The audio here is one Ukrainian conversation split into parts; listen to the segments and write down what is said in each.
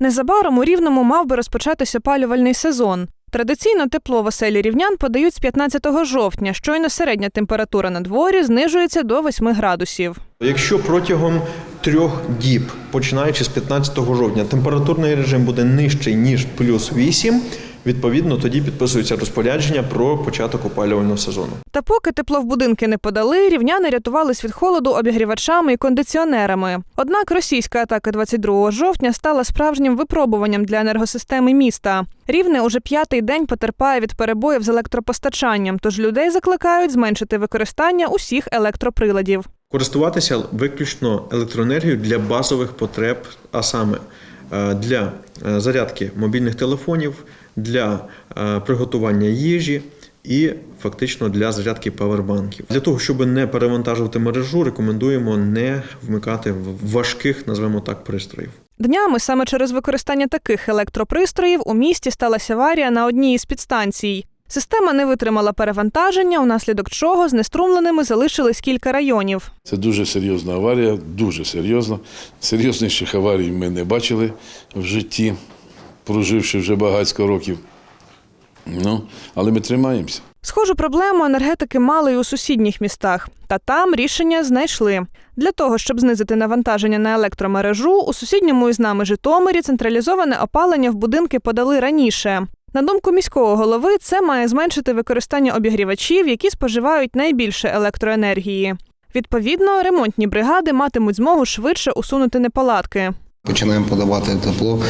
Незабаром у Рівному мав би розпочатися опалювальний сезон. Традиційно тепло в оселі рівнян подають з 15 жовтня. Щойно середня температура на дворі знижується до 8 градусів. Якщо протягом трьох діб, починаючи з 15 жовтня, температурний режим буде нижчий ніж плюс 8, відповідно тоді підписується розпорядження про початок опалювального сезону. Та поки тепло в будинки не подали, рівняни рятувались від холоду обігрівачами і кондиціонерами. Однак російська атака 22 жовтня стала справжнім випробуванням для енергосистеми міста. Рівне уже п'ятий день потерпає від перебоїв з електропостачанням, тож людей закликають зменшити використання усіх електроприладів. Користуватися виключно електроенергією для базових потреб, а саме е, для е, зарядки мобільних телефонів, для е, приготування їжі і фактично для зарядки павербанків. Для того, щоб не перевантажувати мережу, рекомендуємо не вмикати важких, назвемо так, пристроїв. Днями саме через використання таких електропристроїв у місті сталася аварія на одній із підстанцій. Система не витримала перевантаження, унаслідок чого знеструмленими залишились кілька районів. Це дуже серйозна аварія, дуже серйозна. Серйозніших аварій ми не бачили в житті, проживши вже багатько років. Ну, але ми тримаємося. Схожу проблему енергетики мали й у сусідніх містах, та там рішення знайшли. Для того, щоб знизити навантаження на електромережу, у сусідньому із нами Житомирі централізоване опалення в будинки подали раніше. На думку міського голови, це має зменшити використання обігрівачів, які споживають найбільше електроенергії. Відповідно, ремонтні бригади матимуть змогу швидше усунути неполадки. Починаємо подавати тепло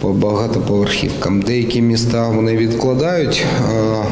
по багатоповерхівкам. Деякі міста вони відкладають, е,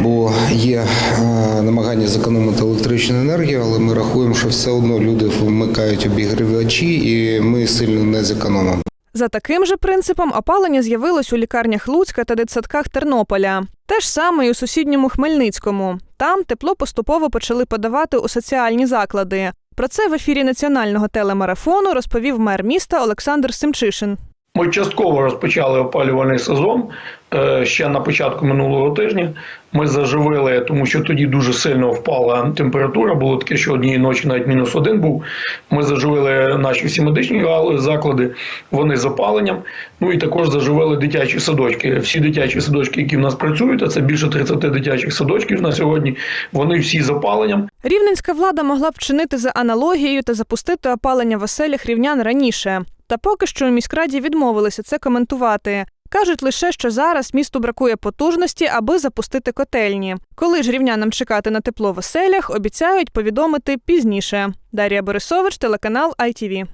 бо є е, намагання зекономити електричну енергію, але ми рахуємо, що все одно люди вмикають обігрівачі, і ми сильно не зекономимо. За таким же принципом опалення з'явилось у лікарнях Луцька та дитсадках Тернополя. Те ж саме і у сусідньому Хмельницькому. Там тепло поступово почали подавати у соціальні заклади. Про це в ефірі національного телемарафону розповів мер міста Олександр Семчишин. Ми частково розпочали опалювальний сезон е, ще на початку минулого тижня. Ми заживили, тому що тоді дуже сильно впала температура. Було таке, що однієї ночі навіть мінус один був. Ми заживили наші всі медичні заклади, вони з опаленням. Ну і також заживили дитячі садочки. Всі дитячі садочки, які в нас працюють, а це більше 30 дитячих садочків на сьогодні. Вони всі з опаленням. Рівненська влада могла б вчинити за аналогією та запустити опалення в оселях рівнян раніше. Та поки що міськраді відмовилися це коментувати. Кажуть лише, що зараз місту бракує потужності, аби запустити котельні. Коли ж рівнянам чекати на тепло в оселях, обіцяють повідомити пізніше. Дар'я Борисович, телеканал ITV.